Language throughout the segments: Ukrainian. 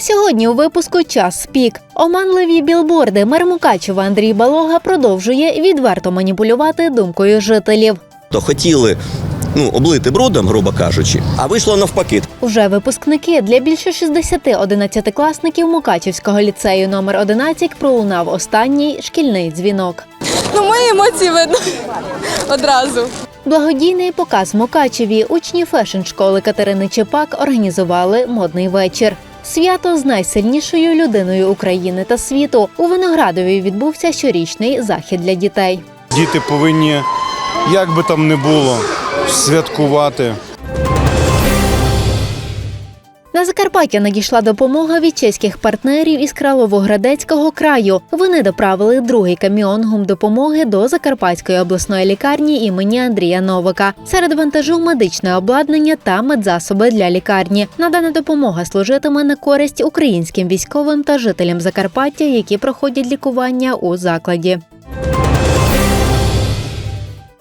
Сьогодні у випуску час пік. Оманливі білборди мер Мукачева Андрій Балога продовжує відверто маніпулювати думкою жителів. то хотіли ну, облити брудом, грубо кажучи, а вийшло навпаки. Уже випускники для більше 60 одинадцятикласників Мукачівського ліцею номер 11 пролунав останній шкільний дзвінок. Ну, мої емоції видно одразу. Благодійний показ в Мукачеві учні фешн-школи Катерини Чепак організували модний вечір. Свято з найсильнішою людиною України та світу у Виноградові відбувся щорічний захід для дітей. Діти повинні, як би там не було, святкувати. На Закарпаття надійшла допомога від чеських партнерів із Краловоградецького краю. Вони доправили другий каміон гумдопомоги до Закарпатської обласної лікарні імені Андрія Новика. Серед вантажу медичне обладнання та медзасоби для лікарні. Надана допомога служитиме на користь українським військовим та жителям Закарпаття, які проходять лікування у закладі.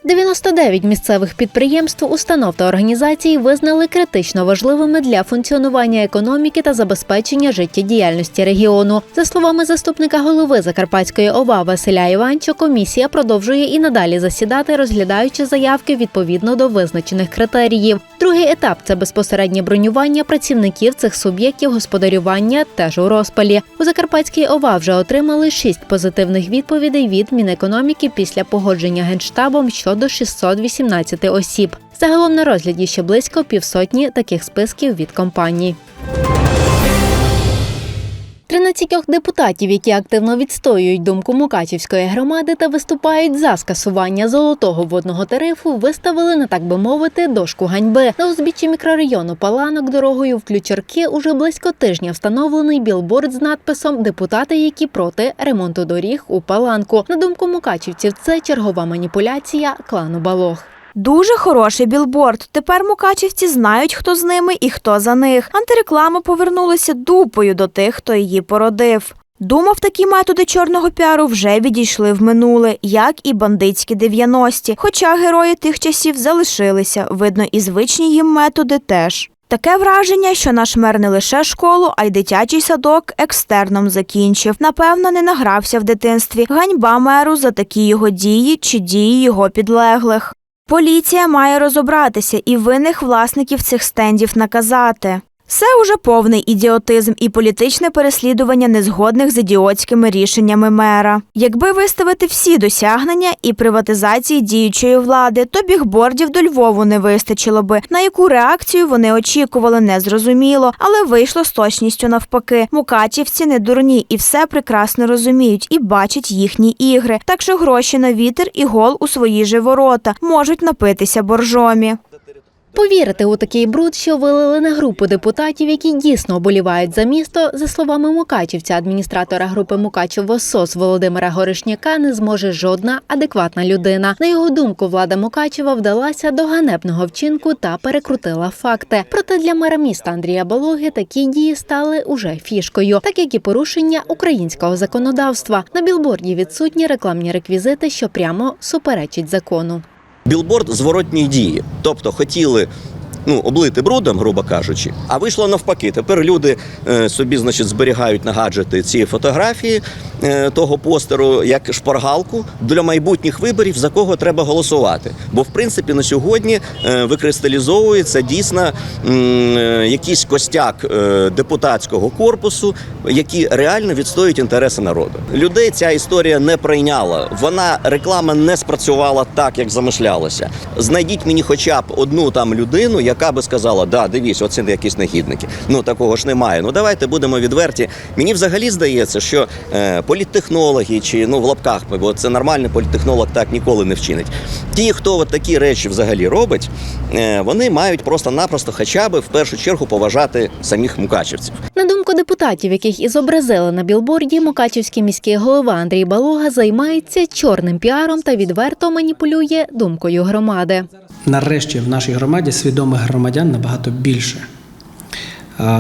99 місцевих підприємств, установ та організацій визнали критично важливими для функціонування економіки та забезпечення життєдіяльності регіону. За словами заступника голови Закарпатської ОВА Василя Іванчо, комісія продовжує і надалі засідати, розглядаючи заявки відповідно до визначених критеріїв. Другий етап це безпосереднє бронювання працівників цих суб'єктів господарювання теж у розпалі. У Закарпатській ОВА вже отримали шість позитивних відповідей від Мінекономіки після погодження генштабом щодо 618 осіб. Загалом на розгляді ще близько півсотні таких списків від компаній. 13 депутатів, які активно відстоюють думку Мукачівської громади та виступають за скасування золотого водного тарифу, виставили на так би мовити дошку ганьби. На узбіччі мікрорайону Паланок дорогою в Ключарки уже близько тижня встановлений білборд з надписом Депутати, які проти ремонту доріг у Паланку. На думку мукачівців, це чергова маніпуляція клану Балог. Дуже хороший білборд. Тепер мукачівці знають, хто з ними і хто за них. Антиреклама повернулася дупою до тих, хто її породив. Думав, такі методи чорного піару вже відійшли в минуле, як і бандитські 90-ті. Хоча герої тих часів залишилися, видно, і звичні їм методи теж. Таке враження, що наш мер не лише школу, а й дитячий садок екстерном закінчив. Напевно, не награвся в дитинстві. Ганьба меру за такі його дії чи дії його підлеглих. Поліція має розібратися і винних власників цих стендів наказати. Це уже повний ідіотизм і політичне переслідування незгодних з ідіотськими рішеннями мера. Якби виставити всі досягнення і приватизації діючої влади, то бігбордів до Львову не вистачило би. На яку реакцію вони очікували, незрозуміло, але вийшло з точністю навпаки. Мукачівці не дурні і все прекрасно розуміють і бачать їхні ігри. Так що гроші на вітер і гол у свої же ворота можуть напитися боржомі. Повірити у такий бруд, що вилили на групу депутатів, які дійсно оболівають за місто, за словами Мукачівця, адміністратора групи Мукачево СОС Володимира Горишняка, не зможе жодна адекватна людина. На його думку, влада Мукачева вдалася до ганебного вчинку та перекрутила факти. Проте для мера міста Андрія Балоги такі дії стали уже фішкою, так як і порушення українського законодавства. На білборді відсутні рекламні реквізити, що прямо суперечить закону. Білборд зворотній дії. Тобто хотіли ну, облити брудом, грубо кажучи, а вийшло навпаки. Тепер люди е, собі, значить, зберігають на гаджети ці фотографії е, того постеру як шпаргалку для майбутніх виборів, за кого треба голосувати. Бо, в принципі, на сьогодні е, викристалізовується дійсно якийсь костяк депутатського корпусу, які реально відстоюють інтереси народу. Людей ця історія не прийняла. Вона реклама не спрацювала так, як замишлялося. Знайдіть мені хоча б одну там людину, яка би сказала: да, дивіться, оце якісь негідники. Ну такого ж немає. Ну давайте будемо відверті. Мені взагалі здається, що е, політтехнологи чи ну в лапках, бо це нормальний політтехнолог так ніколи не вчинить. Ті, хто от такі речі взагалі робить, е, вони мають просто-напросто, хоча б в першу чергу поважати самих мукачівців. На думку депутатів, яких і зобразили на білборді, Мукачівський міський голова Андрій Балога займається чорним піаром та відверто маніпулює думкою громади. Нарешті в нашій громаді свідомих громадян набагато більше,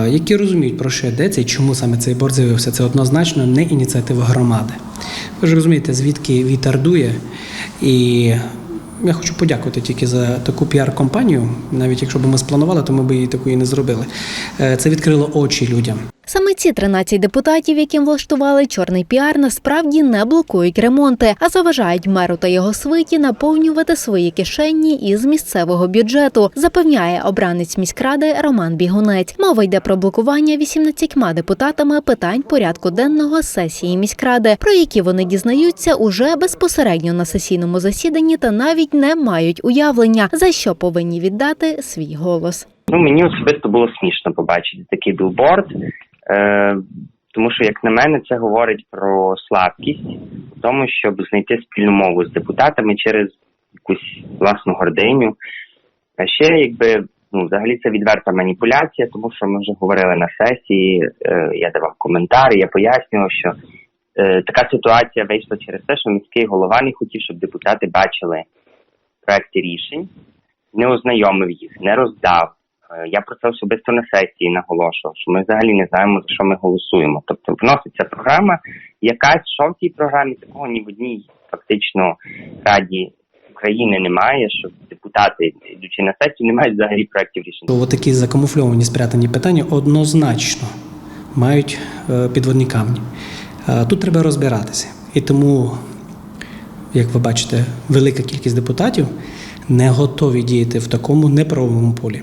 які розуміють, про що йдеться і чому саме цей борт з'явився. Це однозначно не ініціатива громади. Ви ж розумієте, звідки вітер дує. І я хочу подякувати тільки за таку піар-компанію. Навіть якщо б ми спланували, то ми б її такої не зробили. Е, Це відкрило очі людям. Саме ці 13 депутатів, яким влаштували чорний піар, насправді не блокують ремонти, а заважають меру та його свиті наповнювати свої кишені із місцевого бюджету, запевняє обранець міськради Роман Бігунець. Мова йде про блокування 18 депутатами питань порядку денного сесії міськради, про які вони дізнаються уже безпосередньо на сесійному засіданні та навіть не мають уявлення, за що повинні віддати свій голос. Ну, мені особисто було смішно побачити такий білборд, е, тому що, як на мене, це говорить про слабкість в тому, щоб знайти спільну мову з депутатами через якусь власну гординю. А ще, якби, ну, взагалі це відверта маніпуляція, тому що ми вже говорили на сесії, е, я давав коментарі, я пояснював, що е, така ситуація вийшла через те, що міський голова не хотів, щоб депутати бачили проекти рішень, не ознайомив їх, не роздав. Е, Я про це особисто на сесії наголошував, що ми взагалі не знаємо за що ми голосуємо. Тобто вноситься програма, якась що в цій програмі такого ні в одній фактично раді України немає, що депутати, йдучи на сесію, не мають взагалі проектів рішень. Такі закамуфльовані спрятані питання однозначно мають е, підводні камні. Е, Тут треба розбиратися. І тому, як ви бачите, велика кількість депутатів не готові діяти в такому неправовому полі.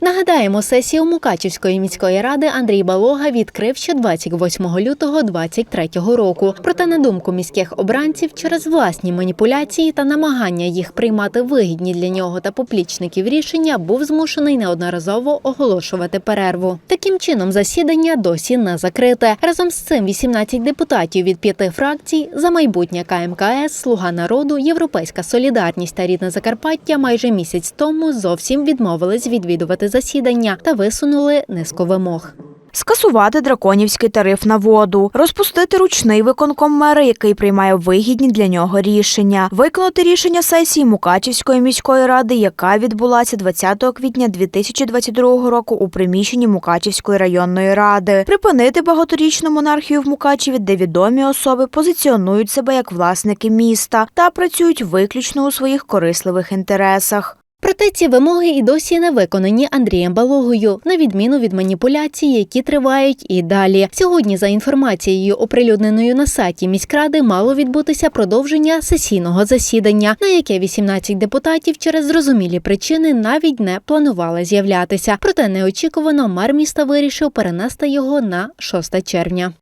Нагадаємо, сесію Мукачівської міської ради Андрій Балога відкрив ще 28 лютого 2023 року. Проте, на думку міських обранців, через власні маніпуляції та намагання їх приймати вигідні для нього та поплічників рішення, був змушений неодноразово оголошувати перерву. Таким чином, засідання досі не закрите. Разом з цим 18 депутатів від п'яти фракцій за майбутнє КМКС, Слуга народу, Європейська солідарність та рідне Закарпаття майже місяць тому зовсім відмовились відвідувати засідання та висунули низку вимог. Скасувати драконівський тариф на воду, розпустити ручний виконком мера, який приймає вигідні для нього рішення, виконати рішення сесії Мукачівської міської ради, яка відбулася 20 квітня 2022 року у приміщенні Мукачівської районної ради, припинити багаторічну монархію в Мукачеві, де відомі особи позиціонують себе як власники міста та працюють виключно у своїх корисливих інтересах. Проте ці вимоги і досі не виконані Андрієм Балогою, на відміну від маніпуляцій, які тривають і далі. Сьогодні, за інформацією, оприлюдненою на сайті міськради, мало відбутися продовження сесійного засідання, на яке 18 депутатів через зрозумілі причини навіть не планували з'являтися. Проте неочікувано мер міста вирішив перенести його на 6 червня.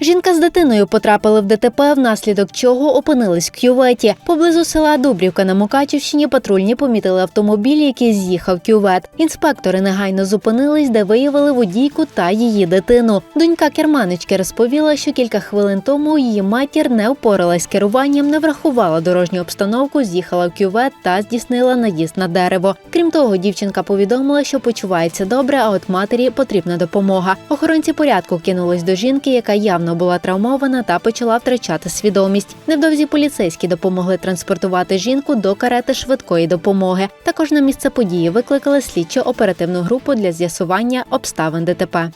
Жінка з дитиною потрапили в ДТП, внаслідок чого опинились в кюветі. Поблизу села Дубрівка на Мукачівщині патрульні помітили автомобіль, який з'їхав кювет. Інспектори негайно зупинились, де виявили водійку та її дитину. Донька керманички розповіла, що кілька хвилин тому її матір не впоралась з керуванням, не врахувала дорожню обстановку, з'їхала в кювет та здійснила наїзд на дерево. Крім того, дівчинка повідомила, що почувається добре, а от матері потрібна допомога. Охоронці порядку кинулись до жінки, яка явно була травмована та почала втрачати свідомість. Невдовзі поліцейські допомогли транспортувати жінку до карети швидкої допомоги. Також на місце події викликали слідчо-оперативну групу для з'ясування обставин ДТП.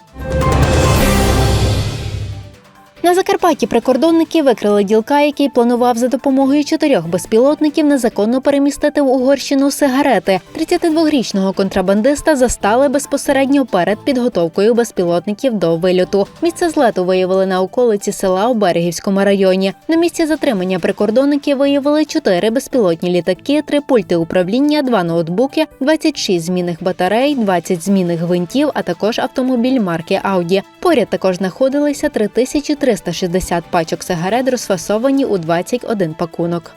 На Закарпатті прикордонники викрили ділка, який планував за допомогою чотирьох безпілотників незаконно перемістити в Угорщину сигарети. 32-річного контрабандиста застали безпосередньо перед підготовкою безпілотників до вильоту. Місце злету виявили на околиці села у Берегівському районі. На місці затримання прикордонники виявили чотири безпілотні літаки, три пульти управління, два ноутбуки, 26 змінних батарей, 20 змінних гвинтів, а також автомобіль марки Audi. Поряд також знаходилися 3360 пачок сигарет, розфасовані у 21 пакунок.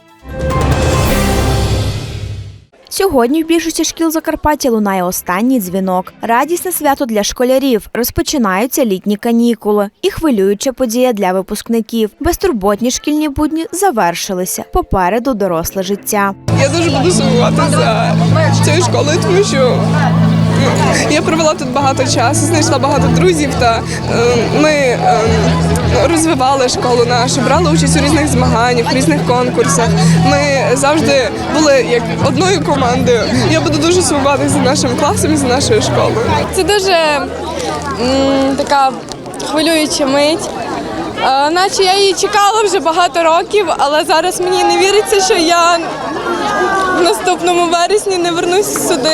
Сьогодні в більшості шкіл Закарпаття лунає останній дзвінок. Радісне свято для школярів. Розпочинаються літні канікули і хвилююча подія для випускників. Безтурботні шкільні будні завершилися. Попереду доросле життя. Я дуже буду сумувати за цією школою, тому що я провела тут багато часу, знайшла багато друзів та е, ми е, розвивали школу нашу, брали участь у різних змаганнях, у різних конкурсах. Ми завжди були як одною командою. Я буду дуже сумувати за нашим класом і за нашою школою. Це дуже м, така хвилююча мить. Е, Наче я її чекала вже багато років, але зараз мені не віриться, що я в наступному вересні не вернусь сюди.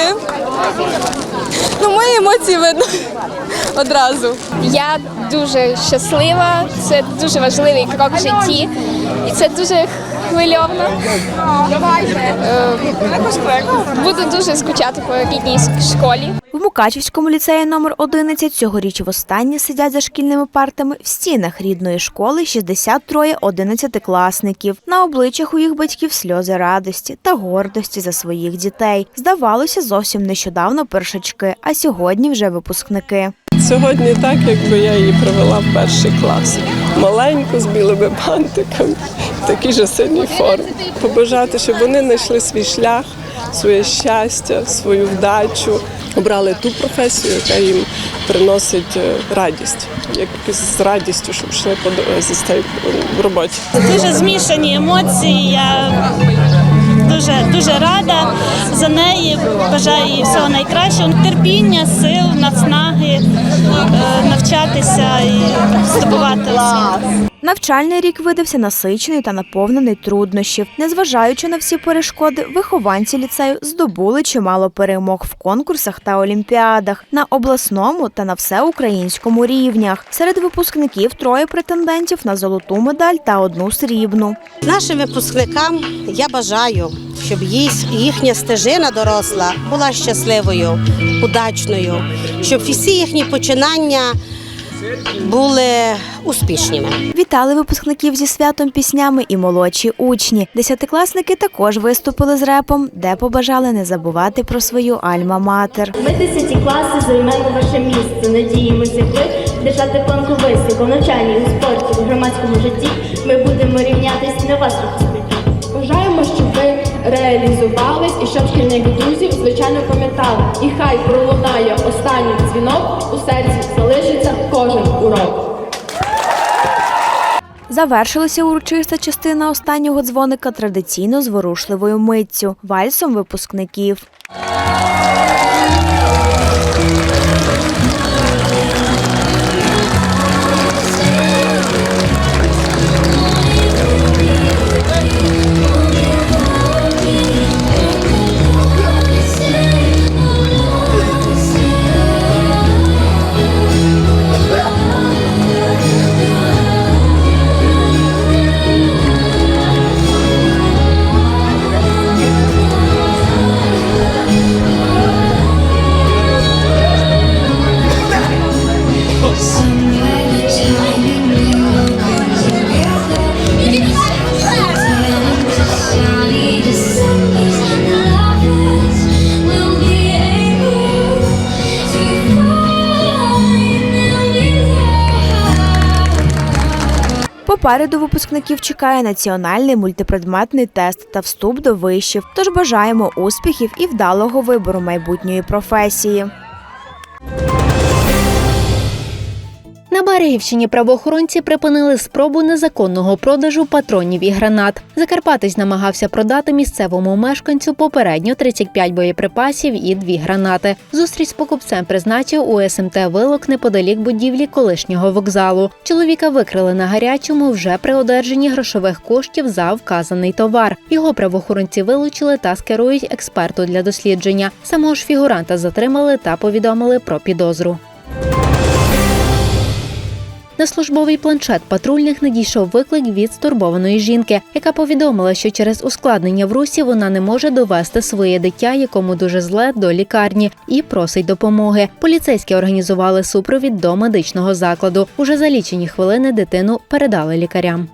Мої емоції видно одразу. Я дуже щаслива. Це дуже важливий крок в житті, і це дуже хвильовно. Е, Буду дуже скучати по рідній школі. В Мукачівському ліцеї номер 11 цьогоріч востаннє сидять за шкільними партами в стінах рідної школи 63 одинадцятикласників. На обличчях у їх батьків сльози радості та гордості за своїх дітей. Здавалося, зовсім нещодавно першачки, а сьогодні вже випускники. Сьогодні так, якби я її привела в перший клас. Маленьку з білими бантиками, в такій же синій формі. Побажати, щоб вони знайшли свій шлях, своє щастя, свою вдачу, обрали ту професію, яка їм приносить е, радість, якось з радістю, щоб йшли по тієї роботі. Дуже змішані емоції. Я дуже дуже рада за неї. Бажаю їй всього найкращого. Терпіння, сил, наснаги, е, навчатися і здобувати. Навчальний рік видався насичений та наповнений труднощів. Незважаючи на всі перешкоди, вихованці ліцею здобули чимало перемог в конкурсах та олімпіадах на обласному та на всеукраїнському рівнях. Серед випускників троє претендентів на золоту медаль та одну срібну. Нашим випускникам я бажаю, щоб їх- їхня стежина доросла була щасливою, удачною, щоб всі їхні починання були успішними. Вітали випускників зі святом піснями і молодші учні. Десятикласники також виступили з репом, де побажали не забувати про свою альма-матер. Ми десяті класи займемо ваше місце. Надіємося, ви держати планку високо, в навчанні, у спорті, у громадському житті. Ми будемо рівнятись на вас реалізувались і щоб шкільних друзів, звичайно, пам'ятали. І хай пролунає останній дзвінок, у серці залишиться кожен урок. Завершилася урочиста частина останнього дзвоника традиційно зворушливою миттю вальсом випускників. Попереду випускників чекає національний мультипредметний тест та вступ до вишів. Тож бажаємо успіхів і вдалого вибору майбутньої професії. На Берегівщині правоохоронці припинили спробу незаконного продажу патронів і гранат. Закарпатець намагався продати місцевому мешканцю попередньо 35 боєприпасів і дві гранати. Зустріч з покупцем призначив у СМТ Вилок неподалік будівлі колишнього вокзалу. Чоловіка викрили на гарячому вже при одержанні грошових коштів за вказаний товар. Його правоохоронці вилучили та скерують експерту для дослідження. Самого ж фігуранта затримали та повідомили про підозру. На службовий планшет патрульних надійшов виклик від стурбованої жінки, яка повідомила, що через ускладнення в русі вона не може довести своє дитя, якому дуже зле, до лікарні, і просить допомоги. Поліцейські організували супровід до медичного закладу. Уже за лічені хвилини дитину передали лікарям.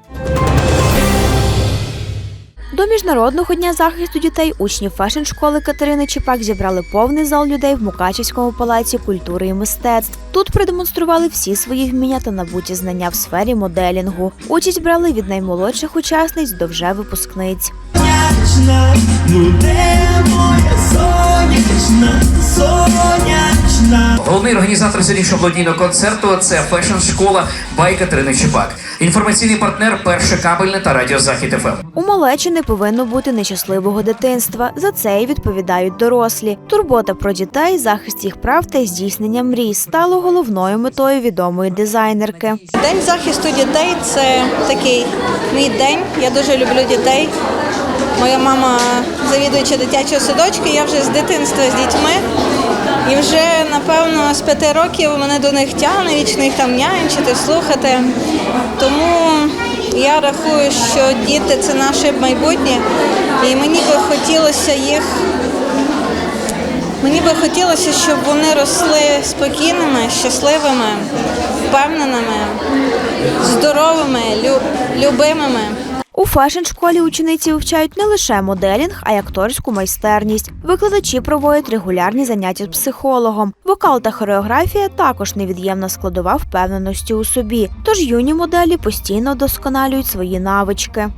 До міжнародного дня захисту дітей учні фешн-школи Катерини Чепак зібрали повний зал людей в Мукачівському палаці культури і мистецтв. Тут продемонстрували всі свої вміння та набуті знання в сфері моделінгу. Участь брали від наймолодших учасниць до вже випускниць. Головний організатор сьогоднішнього благодійного концерту це фешн-школа Бай Катерини Чепак. Інформаційний партнер перше кабельне та радіо Захід ФМ. У малечі не повинно бути нещасливого дитинства. За це й відповідають дорослі. Турбота про дітей, захист їх прав та здійснення мрій стало головною метою відомої дизайнерки. День захисту дітей це такий мій день. Я дуже люблю дітей. Моя мама завідуюча дитячого садочка. Я вже з дитинства з дітьми. І вже напевно з п'яти років мене до них тягне, вічно їх там нянчити, слухати. Тому я рахую, що діти це наше майбутнє, і мені би хотілося їх. Мені би хотілося, щоб вони росли спокійними, щасливими, впевненими, здоровими, лю- любимими. У фешн-школі учениці вивчають не лише моделінг, а й акторську майстерність. Викладачі проводять регулярні заняття з психологом. Вокал та хореографія також невід'ємна складова впевненості у собі. Тож юні моделі постійно вдосконалюють свої навички.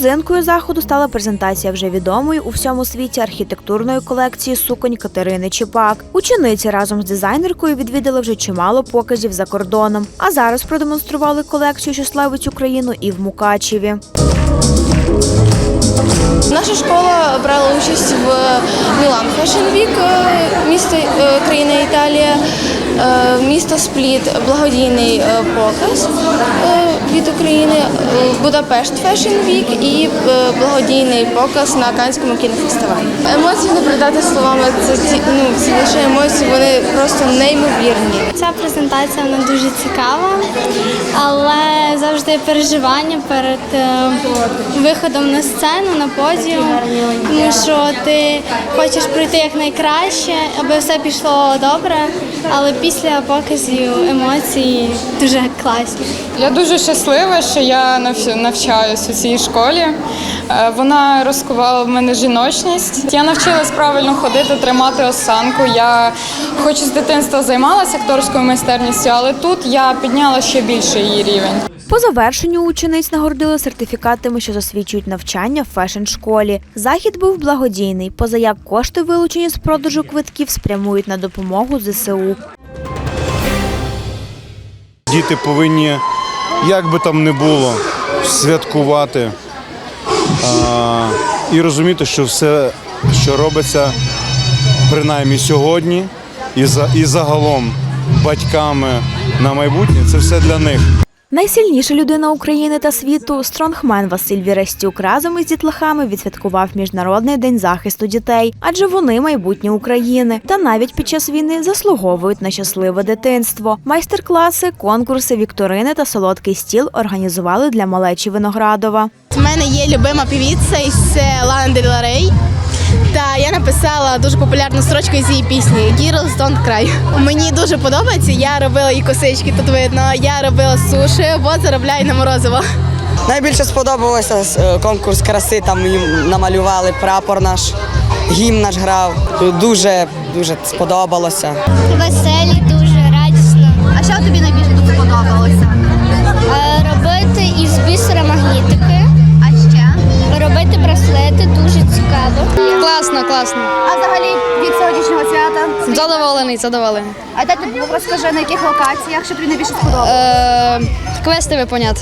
Родзинкою заходу стала презентація вже відомої у всьому світі архітектурної колекції суконь Катерини Чіпак. Учениці разом з дизайнеркою відвідали вже чимало показів за кордоном. А зараз продемонстрували колекцію, що славить Україну і в Мукачеві. Наша школа брала участь в Мілан Fashion Week, е, місто е, Італія, е, місто Спліт, благодійний е, показ е, від України, е, Будапешт Fashion Week і е, благодійний показ на Канському кінофестивалі. Емоції не передати словами. Це ну, ці лише емоції, вони просто неймовірні. Ця презентація вона дуже цікава, але завжди переживання перед е, виходом на сцену, на подіум, тому що ти хочеш пройти якнайкраще, аби все пішло добре, але після показів емоції дуже класні. Я дуже щаслива, що я нав- навчаюсь у цій школі. Е, Вона розкувала в мене жіночність. Я навчилась правильно ходити, тримати осанку. Я хоч з дитинства займалася акторською майстерністю, але тут я підняла ще більше її рівень. По завершенню учениць нагородили сертифікатами, що засвідчують навчання в фешн-школі. Захід був благодійний, позаяк кошти, вилучені з продажу квитків, спрямують на допомогу ЗСУ. Діти повинні, як би там не було, святкувати а, і розуміти, що все, що робиться принаймні сьогодні, і, за, і загалом батьками на майбутнє, це все для них. Найсильніша людина України та світу стронгмен Василь Вірастюк разом із дітлахами відсвяткував Міжнародний день захисту дітей, адже вони майбутнє України. Та навіть під час війни заслуговують на щасливе дитинство. Майстер-класи, конкурси, вікторини та солодкий стіл організували для малечі Виноградова. У мене є любима півіця із Лана Дель Рей. Та я написала дуже популярну строчку із її пісні Girls Don't Cry. Мені дуже подобається. Я робила і косички тут видно. Я робила суші, бо заробляю на морозиво. Найбільше сподобалося е, конкурс краси. Там намалювали прапор наш, гімн наш грав. Дуже дуже сподобалося. Веселі, дуже радісно. А що тобі Задоволений, давали. А де ти був? Розкажи на яких локаціях, що тобі найбільше сподобалося? Е, квести виповняти.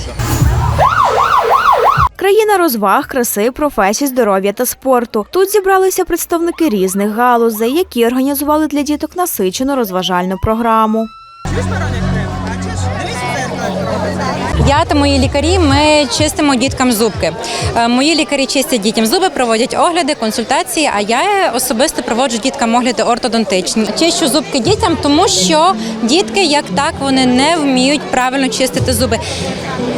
Країна розваг, краси, професій, здоров'я та спорту. Тут зібралися представники різних галузей, які організували для діток насичену розважальну програму. Я та мої лікарі ми чистимо діткам зубки. Е, Мої лікарі чистять дітям зуби, проводять огляди, консультації. А я особисто проводжу діткам огляди ортодонтичні. Чищу зубки дітям, тому що дітки, як так, вони не вміють правильно чистити зуби.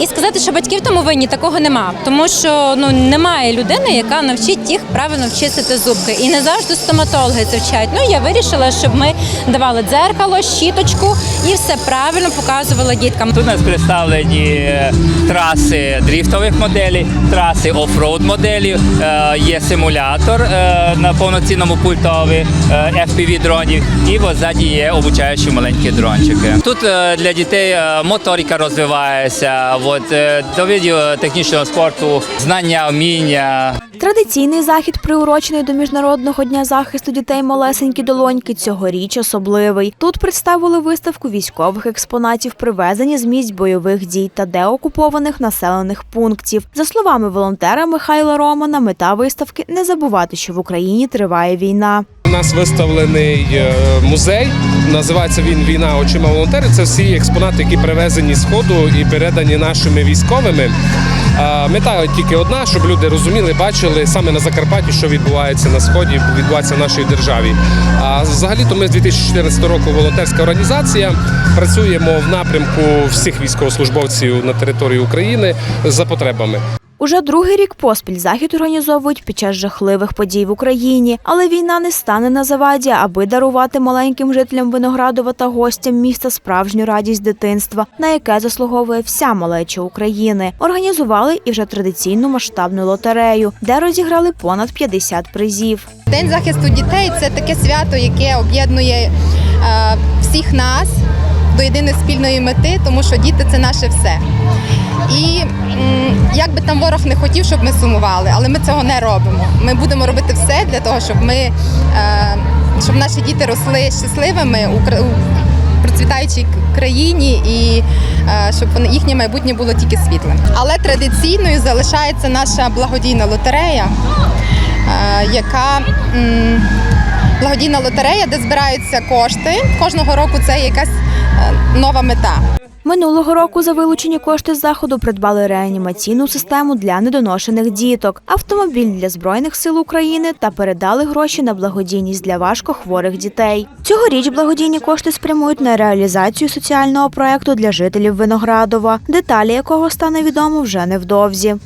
І сказати, що батьки в тому винні, такого нема, тому що ну немає людини, яка навчить їх правильно чистити зубки. І не завжди стоматологи це вчать. Ну я вирішила, щоб ми давали дзеркало, щіточку і все правильно показували діткам. Тут нас представлені траси дріфтових моделей, траси офроуд моделів, е, є симулятор е, на повноцінному пультові е, FPV дронів, і от ззаді є обучаючі маленькі дрончики. Тут для дітей моторика розвивається, от, до видів технічного спорту, знання, вміння. Традиційний захід, приурочений до міжнародного дня захисту дітей малесенькі долоньки, цьогоріч особливий. Тут представили виставку військових експонатів, привезені з місць бойових дій та деокупованих населених пунктів. За словами волонтера Михайла Романа, мета виставки не забувати, що в Україні триває війна. Нас виставлений е, музей. Називається він Війна очима волонтерів. Це всі експонати, які привезені з ходу і передані нашими військовими. Мета тільки одна, щоб люди розуміли, бачили саме на Закарпатті, що відбувається на сході, відбувається в нашій державі. А взагалі-то ми з 2014 року волонтерська організація. Працюємо в напрямку всіх військовослужбовців на території України за потребами. Уже другий рік поспіль захід організовують під час жахливих подій в Україні, але війна не стане на заваді, аби дарувати маленьким жителям Виноградова та гостям міста справжню радість дитинства, на яке заслуговує вся малеча України. Організували і вже традиційну масштабну лотерею, де розіграли понад 50 призів. День захисту дітей це таке свято, яке об'єднує е, всіх нас до єдиної спільної мети, тому що діти це наше все. І як би там ворог не хотів, щоб ми сумували, але ми цього не робимо. Ми будемо робити все для того, щоб ми е, щоб наші діти росли щасливими у процвітаючій країні і е, щоб їхнє майбутнє було тільки світлим. Але традиційною залишається наша благодійна лотерея, е, яка благодійна лотерея, де збираються кошти. Кожного року це якась нова мета. Минулого року за вилучені кошти заходу придбали реанімаційну систему для недоношених діток, автомобіль для збройних сил України та передали гроші на благодійність для важкохворих дітей. Цьогоріч благодійні кошти спрямують на реалізацію соціального проекту для жителів Виноградова, деталі якого стане відомо вже невдовзі.